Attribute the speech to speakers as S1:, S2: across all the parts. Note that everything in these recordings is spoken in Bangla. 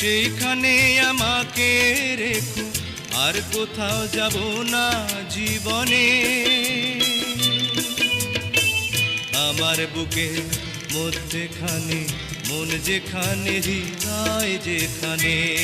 S1: সেইখানে আমাকে রেখো। আর কোথাও যাব না জীবনে। আমার বুকে মধ্যেখানে, মন যেখানে, হৃদয় যেখানে।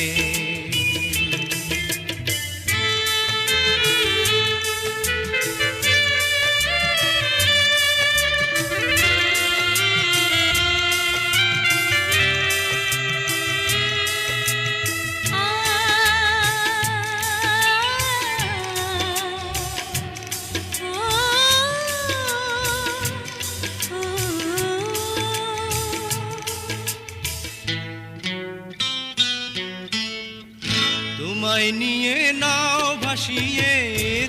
S1: তোমায় নিয়ে নাও ভাসিয়ে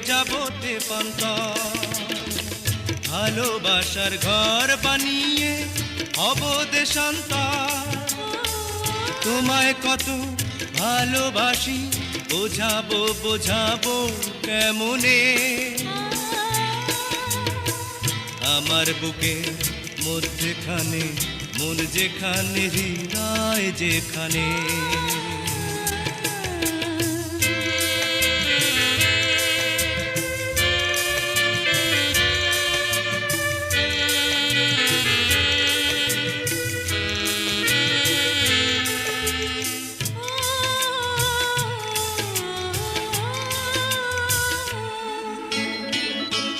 S1: যাবতে পান্ত। ভালোবাসার ঘর বানিয়ে হব দেশান্তর তোমায় কত ভালোবাসি, বোঝাবো বোঝাবো কেমনে? আমার বুকে মধ্যেখানে, মন যেখানে, হৃদয় যেখানে।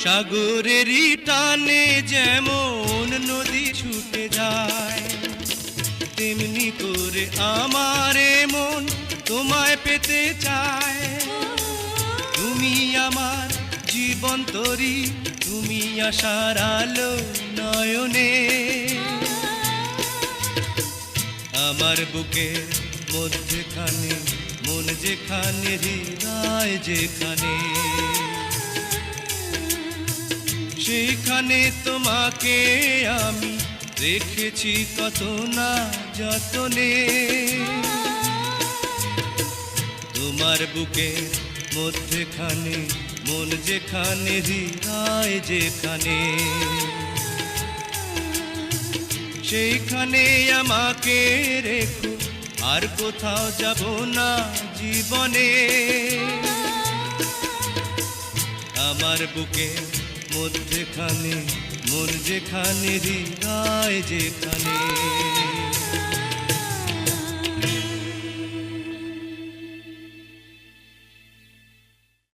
S1: সাগরেরই টানে যেমন নদী ছুটে যায়, তেমনি করে আমার মন তোমায় পেতে চায়। তুমি আমার জীবন তরি, তুমি আশার আলো নয়নে। আমার বুকের মধ্যেখানে, মন যেখানে, হৃদয় যেখানে। সেইখানে তোমাকে আমি রেখেছি কত না যতনে। তোমার বুকে মধ্যেখানে, মন যেখানে, হৃদয় যেখানে। সেইখানে আমাকে রেখো, আর কোথাও যাব না জীবনে। আমার বুকে মধ্যেখানে মন যেখানে হৃদয় যেখানে।